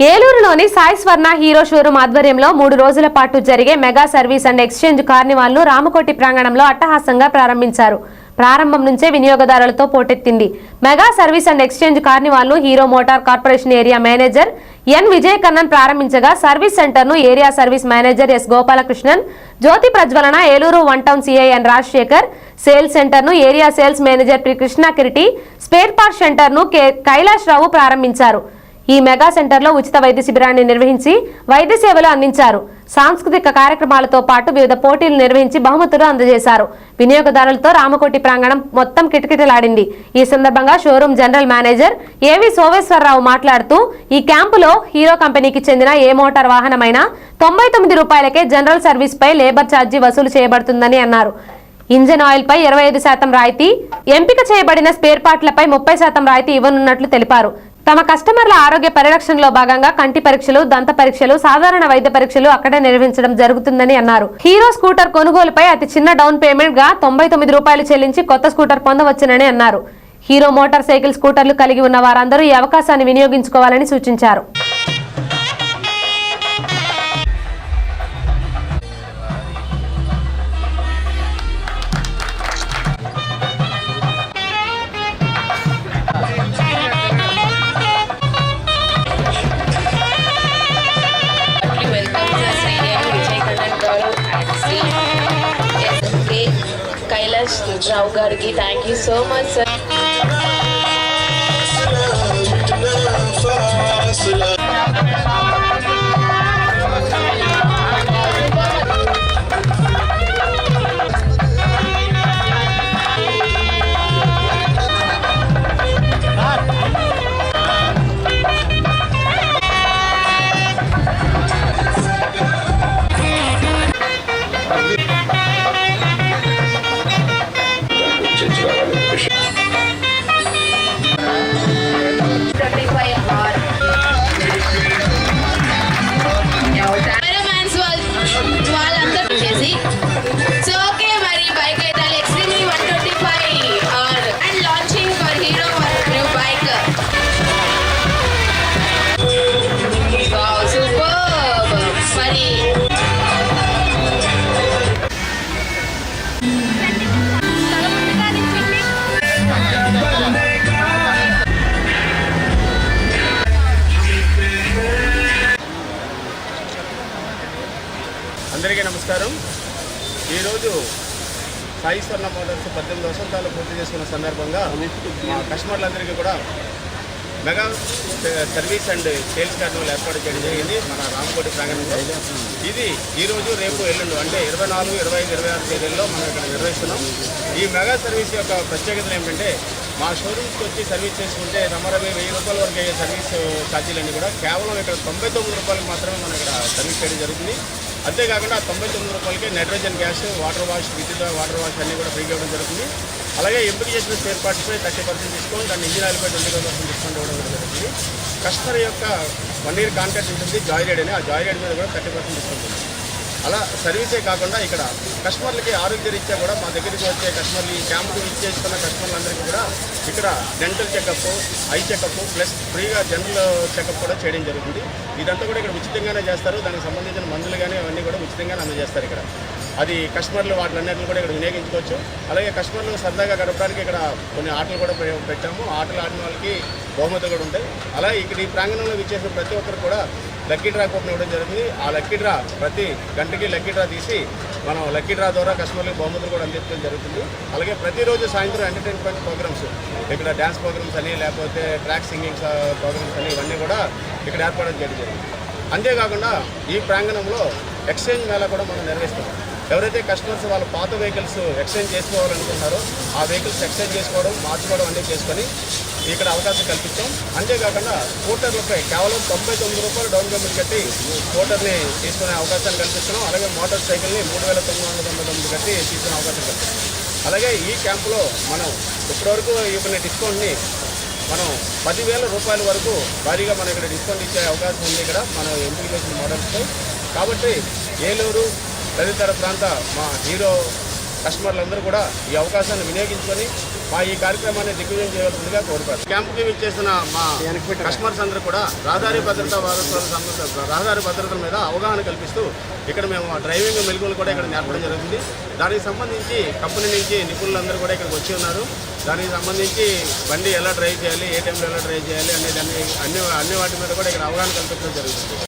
ఏలూరులోని సాయి స్వర్ణ hero showroom ఆధ్వర్యంలో మూడు రోజుల పాటు జరిగే మెగా సర్వీస్ అండ్ ఎక్స్చేంజ్ కార్నివాల్ను రామకోటి ప్రాంగణంలో అట్టహాసంగా ప్రారంభించారు. ప్రారంభం నుంచే వినియోగదారులతో పోటెత్తింది. Mega service and exchange కార్నివాల్ను hero motor corporation area manager N Vijayakannan ప్రారంభించగా service సెంటర్ను area service manager S Gopalakrishnan జ్యోతి ప్రజ్వలన Eluru one town CI N Rajasekhar sales సెంటర్ను area sales manager P Krishna Kiriti spare part సెంటర్ను కైలాష్ రావు ప్రారంభించారు. ఈ mega సెంటర్లో ఉచిత వైద్య శిబిరాన్ని నిర్వహించి వైద్య సేవలు అందించారు. సాంస్కృతిక కార్యక్రమాలతో పాటు వివిధ పోటీలు నిర్వహించి బహుమతులు అందజేశారు. వినియోగదారులతో రామకోటి ప్రాంగణం మొత్తం కిటకిటలాడింది. ఈ సందర్భంగా షోరూం జనరల్ మేనేజర్ ఏవి సోమేశ్వరరావు మాట్లాడుతూ ఈ క్యాంపులో హీరో కంపెనీకి చెందిన ఏ మోటార్ వాహనమైనా తొంభై తొమ్మిది రూపాయలకే జనరల్ సర్వీస్ పై లేబర్ ఛార్జీ వసూలు చేయబడుతుందని అన్నారు. ఇంజన్ ఆయిల్ పై ఇరవై ఐదు శాతం రాయితీ ఎంపిక చేయబడిన స్పేర్ పార్ట్లపై ముప్పై శాతం రాయితీ ఇవ్వనున్నట్లు తెలిపారు. తమ కస్టమర్ల ఆరోగ్య పరిరక్షణలో భాగంగా కంటి పరీక్షలు దంత పరీక్షలు సాధారణ వైద్య పరీక్షలు అక్కడే నిర్వహించడం జరుగుతుందని అన్నారు. హీరో స్కూటర్ కొనుగోలుపై అతి చిన్న డౌన్ పేమెంట్గా తొంభై తొమ్మిది రూపాయలు చెల్లించి కొత్త స్కూటర్ పొందవచ్చునని అన్నారు. హీరో మోటార్ సైకిల్ స్కూటర్లు కలిగి ఉన్న వారందరూ ఈ అవకాశాన్ని వినియోగించుకోవాలని సూచించారు. రావు గారికి thank you so much sir అందరికీ నమస్కారం. ఈరోజు సాయి స్వర్ణ మోటార్స్ పద్దెనిమిది వసంతాలు పూర్తి చేసుకున్న సందర్భంగా మా కస్టమర్లందరికీ కూడా మెగా సర్వీస్ అండ్ సేల్స్ కార్డులు ఏర్పాటు చేయడం జరిగింది. మన రామకోటి ప్రాంగణంలో. ఇది ఈరోజు రేపు ఎల్లుండు అంటే ఇరవై నాలుగు ఇరవై ఐదు ఇరవై ఆరు తేదీల్లో మనం ఇక్కడ నిర్వహిస్తున్నాం. ఈ మెగా సర్వీస్ యొక్క ప్రత్యేకతలు ఏమిటంటే మా షోరూమ్స్కి వచ్చి సర్వీస్ చేసుకుంటే రమరవి వెయ్యి రూపాయల వరకు అయ్యే సర్వీస్ ఛార్జీలన్నీ కూడా కేవలం ఇక్కడ తొంభై తొమ్మిది రూపాయలకు మాత్రమే మనం ఇక్కడ సర్వీస్ చేయడం జరుగుతుంది. అంతేకాకుండా తొంభై తొమ్మిది రూపాయలకి నైట్రోజన్ గ్యాస్ వాటర్ వాష్ విద్యుత్ వాటర్ వాష్ అన్నీ కూడా ఫ్రీగా ఇవ్వడం జరుగుతుంది. అలాగే ఎంపిక చేసిన spare పార్ట్స్పై thirty percent discount and engine ఆయిల్పై twenty five percent discount ఇవ్వడం జరుగుతుంది. కస్టమర్ యొక్క వన్ ఇయర్ కాంట్రాక్ట్ ఉంటుంది జాయ్ అని. ఆ జాయ్ మీద కూడా థర్టీ పర్సెంట్ డిస్కౌంట్ ఉంది అలా సర్వీసే కాకుండా ఇక్కడ కస్టమర్లకి ఆరోగ్య రీత్యా కూడా మా దగ్గరికి వచ్చే కస్టమర్లు ఈ క్యాంపుకి ఇచ్చేస్తున్న కస్టమర్లందరికీ కూడా ఇక్కడ dental checkup eye checkup plus ఫ్రీగా జనరల్ చెకప్ కూడా చేయడం జరుగుతుంది. ఇదంతా కూడా ఇక్కడ ఉచితంగానే చేస్తారు. దానికి సంబంధించిన మందులు కానీ అవన్నీ కూడా ఉచితంగానే అందజేస్తారు ఇక్కడ. అది కస్టమర్లు వాటిలన్నింటిని కూడా ఇక్కడ వినియోగించుకోవచ్చు. అలాగే కస్టమర్లు సరదాగా గడపడానికి ఇక్కడ కొన్ని ఆటలు కూడా పెట్టాము. ఆటలు ఆడిన వాళ్ళకి బహుమతులు కూడా ఉంటాయి. అలాగే ఇక్కడ ఈ ప్రాంగణంలో విచ్చేసిన ప్రతి ఒక్కరు కూడా లక్కీ డ్రా కూపన్ ఇవ్వడం జరిగింది. ఆ లక్కీ డ్రా ప్రతి గంటకి లక్కీ డ్రా తీసి మనం లక్కీ డ్రా ద్వారా కస్టమర్లకు బహుమతులు కూడా అందించడం జరుగుతుంది. అలాగే ప్రతిరోజు సాయంత్రం ఎంటర్టైన్మెంట్ ప్రోగ్రామ్స్ ఇక్కడ డ్యాన్స్ ప్రోగ్రామ్స్ అని లేకపోతే ట్రాక్ సింగింగ్ ప్రోగ్రామ్స్ అని ఇవన్నీ కూడా ఇక్కడ ఏర్పాటు చేయడం జరిగింది. అంతేకాకుండా ఈ ప్రాంగణంలో ఎక్స్చేంజ్ మేళా కూడా మనం నిర్వహిస్తాం ఎవరైతే కస్టమర్స్ వాళ్ళ పాత వెహికల్స్ ఎక్స్చేంజ్ చేసుకోవాలనుకుంటున్నారో ఆ వెహికల్స్ ఎక్స్చేంజ్ చేసుకోవడం మార్చుకోవడం అన్నీ చేసుకొని ఇక్కడ అవకాశం కల్పించాం అంతేకాకుండా స్కూటర్లపై కేవలం తొంభై తొమ్మిది రూపాయలు డౌన్ పేమెంట్ కట్టి స్కూటర్ని తీసుకునే అవకాశాన్ని కల్పిస్తున్నాం. అలాగే మోటార్ సైకిల్ని మూడు వేల తొమ్మిది వందల తొంభై తొమ్మిది కట్టి తీసుకునే అవకాశం కల్పిస్తున్నాం. అలాగే ఈ క్యాంపులో మనం ఇప్పటివరకు ఇవ్వని డిస్కౌంట్ని మనం పదివేల రూపాయల వరకు భారీగా మనం ఇక్కడ డిస్కౌంట్ ఇచ్చే అవకాశం ఉంది ఇక్కడ మనం ఎంపిక చేసిన మోడల్స్తో. కాబట్టి ఏలూరు తదితర ప్రాంత మా హీరో కస్టమర్లందరూ కూడా ఈ అవకాశాన్ని వినియోగించుకొని మా ఈ కార్యక్రమాన్ని దిగ్విజయం చేయవలసిందిగా కోరుతారు క్యాంపుకి విచ్చేసిన మా కస్టమర్స్ అందరూ కూడా రహదారి భద్రతా వారోత్సవాల రహదారి భద్రతల మీద అవగాహన కల్పిస్తూ ఇక్కడ మేము డ్రైవింగ్ మెలుగులు కూడా ఇక్కడ నేర్పడం జరుగుతుంది. దానికి సంబంధించి కంపెనీ నుంచి నిపుణులందరూ కూడా ఇక్కడికి వచ్చి ఉన్నారు. దానికి సంబంధించి బండి ఎలా డ్రైవ్ చేయాలి ఏ టైంలో ఎలా డ్రైవ్ చేయాలి అనే దాన్ని అన్ని అన్ని వాటి మీద కూడా ఇక్కడ అవగాహన కల్పించడం జరుగుతుంది.